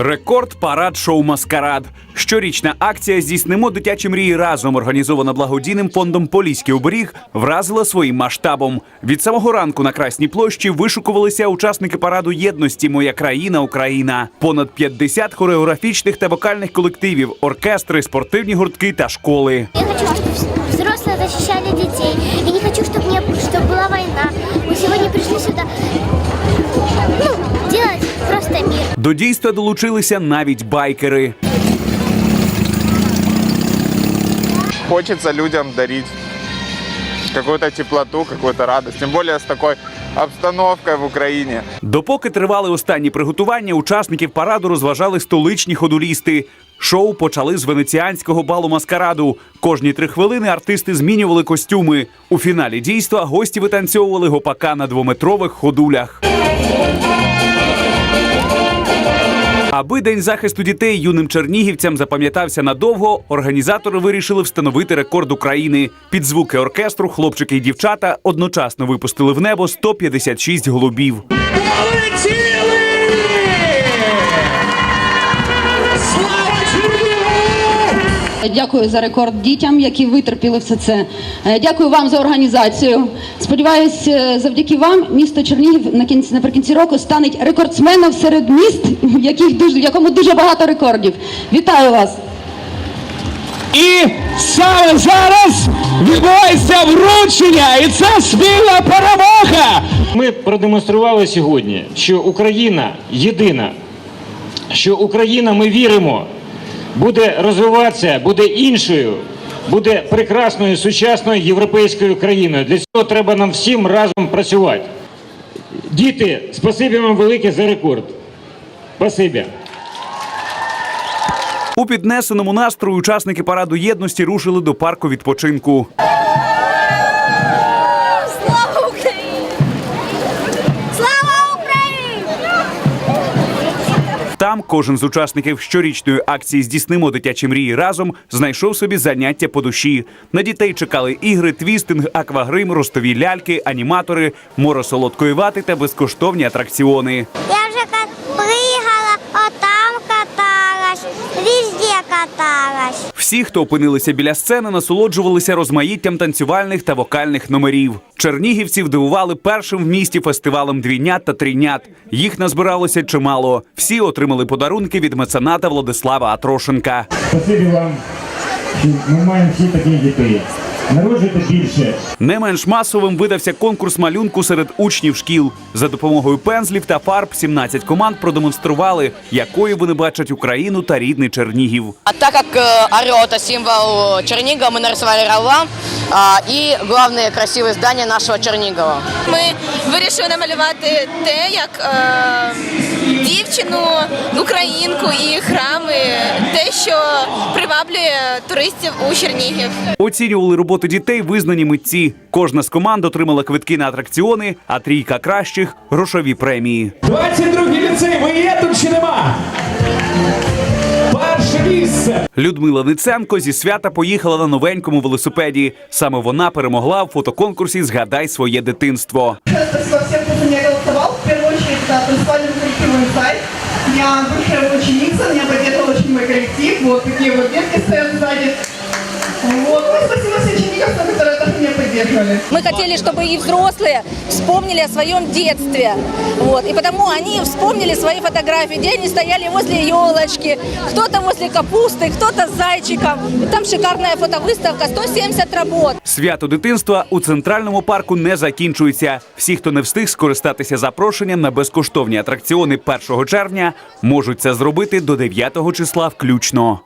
Рекорд парад шоу Маскарад. Щорічна акція Здійснимо дитячі мрії разом, організована благодійним фондом Поліський оберіг, вразила своїм масштабом. Від самого ранку на Красній площі вишукувалися учасники параду єдності Моя країна Україна. Понад 50 хореографічних та вокальних колективів, оркестри, спортивні гуртки та школи. Я хочу, чтобы взрослые защищали детей. Я не хочу, чтобы, не, чтобы была война. До дійства долучилися навіть байкери. Хочется людям дарить какую-то теплоту, какую-то радость. Тем более с такой обстановкой в Украине. Допоки тривали останні приготування, учасників параду розважали столичні ходулісти. Шоу почали з венеціанського балу маскараду. Кожні три хвилини артисти змінювали костюми. У фіналі дійства гості витанцьовували гопака на двометрових ходулях. Аби день захисту дітей юним чернігівцям запам'ятався надовго, організатори вирішили встановити рекорд України. Під звуки оркестру хлопчики і дівчата одночасно випустили в небо 156 голубів. Полетіли! Дякую за рекорд дітям, які витерпіли все це. Е, Дякую вам за організацію. Сподіваюсь, е, завдяки вам місто Чернігів на кінці наприкінці року стане рекордсменом серед міст, в яких дуже в якому дуже багато рекордів. Вітаю вас! І саме зараз відбувається вручення, і це спільна перемога. Ми продемонстрували сьогодні, що Україна єдина, що Україна, ми віримо, буде розвиватися, буде іншою, буде прекрасною сучасною європейською країною. Для цього треба нам всім разом працювати. Діти, спасибі вам велике за рекорд. Спасибі. У піднесеному настрою учасники параду єдності рушили до парку відпочинку. Там кожен з учасників щорічної акції Здійснимо дитячі мрії разом знайшов собі заняття по душі. На дітей чекали ігри, твістинг, аквагрим, ростові ляльки, аніматори, море солодкої вати та безкоштовні атракціони. Я вже пригала, отам каталась, везде каталась. Всі, хто опинилися біля сцени, насолоджувалися розмаїттям танцювальних та вокальних номерів. Чернігівців дивували першим в місті фестивалем двійнят та трійнят. Їх назбиралося чимало. Всі отримали подарунки від мецената Владислава Атрошенка. Спасибі вам, ми маємо всі таких дітей Народжуйте більше. Не менш масовим видався конкурс малюнку серед учнів шкіл. За допомогою пензлів та фарб 17 команд продемонстрували, якою вони бачать Україну та рідний Чернігів. А так как э, орел это символ Чернигова, мы нарисовали орла а, и главные красивые здания нашего Чернигова. Ми вирішили намалювати те, як е, дівчину, українку і храми, те, що приваблює туристів у Чернігів. Оцінювали роботу дітей визнані митці. Кожна з команд отримала квитки на атракціони, а трійка кращих грошові премії. 22-й ліцей, ви є тут чи нема? Людмила Ниценко зі свята поїхала на новенькому велосипеді. Саме вона перемогла в фотоконкурсі Згадай своє дитинство. Спасибо всем, кто за меня голосовал. В первую очередь. У меня очень Никсон, я поддерживала очень мой коллектив. Вот такие вот детки стоят сзади. так меня поддерживали. Мы хотели, чтобы и взрослые вспомнили о своем детстве. Вот. И потому они вспомнили свои фотографии, где они стояли возле елочки, кто-то возле капусты, кто-то с зайчиком. Там шикарная фотовыставка, 170 работ. Свято дитинства у центральному парку не закінчується. Всі, хто не встиг скористатися запрошенням на безкоштовні атракціони 1 червня, можуть це зробити до 9 числа включно.